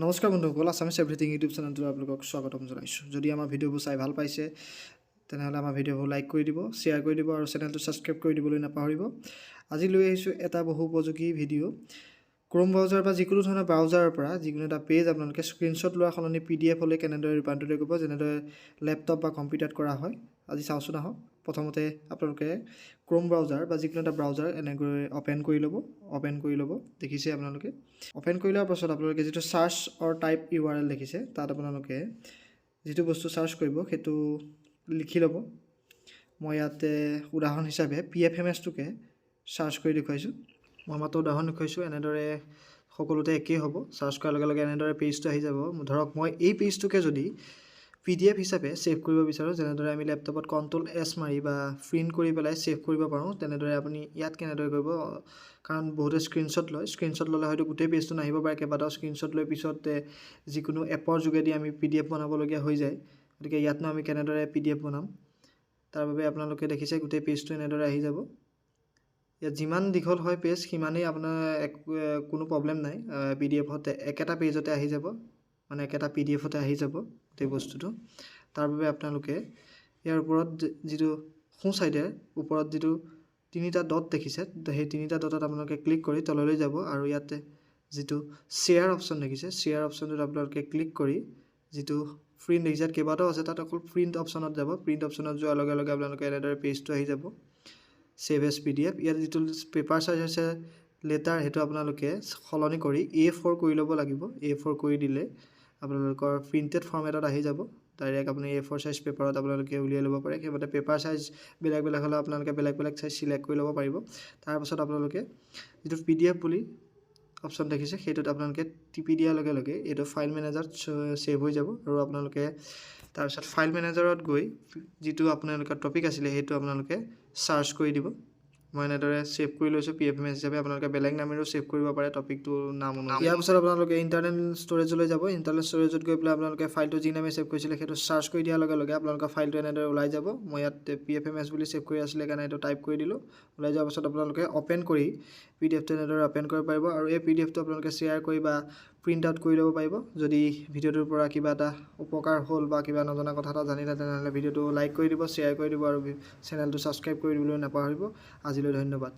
নমস্কাৰ বন্ধুসকল Assamese everything YouTube চেনেলটোত আপোনালোকক স্বাগতম জনাইছোঁ। যদি আমাৰ ভিডিঅ'বোৰ চাই ভালো পাইছে, তেনেহ'লে আমাৰ ভিডিঅ'বোৰ লাইক কৰি দিব, শ্বেয়াৰ কৰি দিব আৰু চেনেলটো ছাবস্ক্ৰাইব কৰি দিবলৈ নাপাহৰিব। আজি লৈ আহিছোঁ এটা বহু উপযোগী ভিডিঅ' ক্ৰম ব্ৰাউজাৰ বা যিকোনো ধৰণৰ ব্ৰাউজাৰৰ পৰা যিকোনো এটা পেজ আপোনালোকে স্ক্ৰীণশ্বট লোৱাৰ সলনি পি ডি এফলৈ কেনেদৰে ৰূপান্তৰিত কৰিব, যেনেদৰে লেপটপ বা কম্পিউটাৰত কৰা হয়, আজি চাওঁচোন আহক। প্ৰথমতে আপোনালোকে ক্ৰম ব্ৰাউজাৰ বা যিকোনো এটা ব্ৰাউজাৰ এনেকৈ অ'পেন কৰি ল'ব অ'পেন কৰি ল'ব, দেখিছে আপোনালোকে। অ'পেন কৰি লোৱাৰ পাছত আপোনালোকে যিটো চাৰ্চ অৰ টাইপ ইউ আৰ এল দেখিছে, তাত আপোনালোকে যিটো বস্তু চাৰ্চ কৰিব, সেইটো লিখি ল'ব। মই ইয়াতে উদাহৰণ হিচাপে পি এফ এম এছটোকে চাৰ্চ কৰি দেখুৱাইছোঁ। মই মাত্ৰ উদাহৰণ দেখুৱাইছোঁ, এনেদৰে সকলোতে একেই হ'ব। চাৰ্চ কৰাৰ লগে লগে এনেদৰে পেজটো আহি যাব। ধৰক, মই এই পেজটোকে যদি পি ডি এফ হিচাপে ছেভ কৰিব বিচাৰোঁ, যেনেদৰে আমি লেপটপত কণ্ট্ৰল এছ মাৰি বা প্ৰিণ্ট কৰি পেলাই ছেভ কৰিব পাৰোঁ, তেনেদৰে আপুনি ইয়াত কেনেদৰে কৰিব, কাৰণ বহুতে স্ক্ৰীণশ্বট লয়। স্ক্ৰীণশ্বট ল'লে হয়তো গোটেই পেজটো নাহিব পাৰে, কেইবাটাও স্ক্ৰীণশ্বট লৈ পিছত যিকোনো এপৰ যোগেদি আমি পি ডি এফ বনাবলগীয়া হৈ যায়। গতিকে ইয়াতনো আমি কেনেদৰে পি ডি এফ বনাম? তাৰ বাবে আপোনালোকে দেখিছে, গোটেই পেজটো এনেদৰে আহি যাব। ইয়াত যিমান দীঘল হয় পেজ সিমানেই আপোনাৰ এক কোনো প্ৰব্লেম নাই। পি ডি এফত একেটা পেজতে আহি যাব। মানে একেটা পি ডি এফতে আহি যাব গোটেই বস্তুটো। তাৰ বাবে আপোনালোকে ইয়াৰ ওপৰত যিটো সোঁ চাইডে ওপৰত যিটো তিনিটা ডট দেখিছে সেই তিনিটা ডটত আপোনালোকে ক্লিক কৰি তললৈ যাব আৰু ইয়াতে যিটো শ্বেয়াৰ অপশ্যন দেখিছে শ্বেয়াৰ অপশ্যনটোত আপোনালোকে ক্লিক কৰি যিটো প্ৰিণ্ট দেখিছে কেইবাটাও আছে, তাত অকল প্ৰিণ্ট অপশ্যনত যাব। প্ৰিণ্ট অপশ্যনত যোৱাৰ লগে লগে আপোনালোকে এনেদৰে পেজটো আহি যাব। Save as P D F ইয়াত যিটো পেপাৰ চাইজ হৈছে লেটাৰ সেইটো আপোনালোকে সলনি কৰি এ ফ'ৰ কৰি ল'ব লাগিব। এ ফ'ৰ কৰি দিলে আপোনালোকৰ প্ৰিণ্টেড ফৰ্মেটত আহি যাব। ডাইৰেক্ট আপুনি এ ফ'ৰ চাইজ পেপাৰত আপোনালোকে উলিয়াই ল'ব পাৰে। সেইমতে পেপাৰ চাইজ বেলেগ বেলেগ হ'লে আপোনালোকে বেলেগ বেলেগ চাইজ চিলেক্ট কৰি ল'ব পাৰিব। তাৰপাছত আপোনালোকে যিটো পি ডি এফ বুলি অপশ্যন দেখিছে, সেইটোত আপোনালোকে টিপি দিয়াৰ লগে লগে এইটো ফাইল মেনেজাৰত ছেভ হৈ যাব আৰু আপোনালোকে তাৰপিছত ফাইল মেনেজাৰত গৈ যিটো আপোনালোকৰ টপিক আছিলে, সেইটো আপোনালোকে চাৰ্চ কৰি দিব। মই এনেদৰে ছেভ কৰি লৈছোঁ পি এফ এম এছ হিচাপে আপোনালোকে বেলেগ নামেৰেও ছেভ কৰিব পাৰে টপিকটোৰ নাম অনুযায়ী ইয়াৰ পিছত আপোনালোকে ইণ্টাৰনেল ষ্ট'ৰেজলৈ যাব ইণ্টাৰনেল ষ্ট'ৰেজত গৈ পেলাই আপোনালোকে ফাইলটো যি নামে ছেভ কৰিছিলে, সেইটো চাৰ্চ কৰি দিয়াৰ লগে লগে আপোনালোকৰ ফাইলটো এনেদৰে ওলাই যাব। মই ইয়াত পি এফ এম এছ বুলি ছেভ কৰি আছিলে কাৰণে এইটো টাইপ কৰি দিলোঁ। ওলাই যোৱাৰ পাছত আপোনালোকে অ'পেন কৰি পি ডি এফটো তেনেদৰে অ'পেন কৰিব পাৰিব আৰু এই পি ডি এফটো আপোনালোকে শ্বেয়াৰ কৰি বা প্ৰিণ্ট আউট কৰি ল'ব পাৰিব। যদি ভিডিঅ'টোৰ পৰা কিবা এটা উপকাৰ হ'ল বা কিবা নজনা কথা এটা জানিলে, তেনেহ'লে ভিডিঅ'টো লাইক কৰি দিব শ্বেয়াৰ কৰি দিব আৰু চেনেলটো ছাবস্ক্ৰাইব কৰি দিবলৈ নাপাহৰিব। আজিলৈ ধন্যবাদ।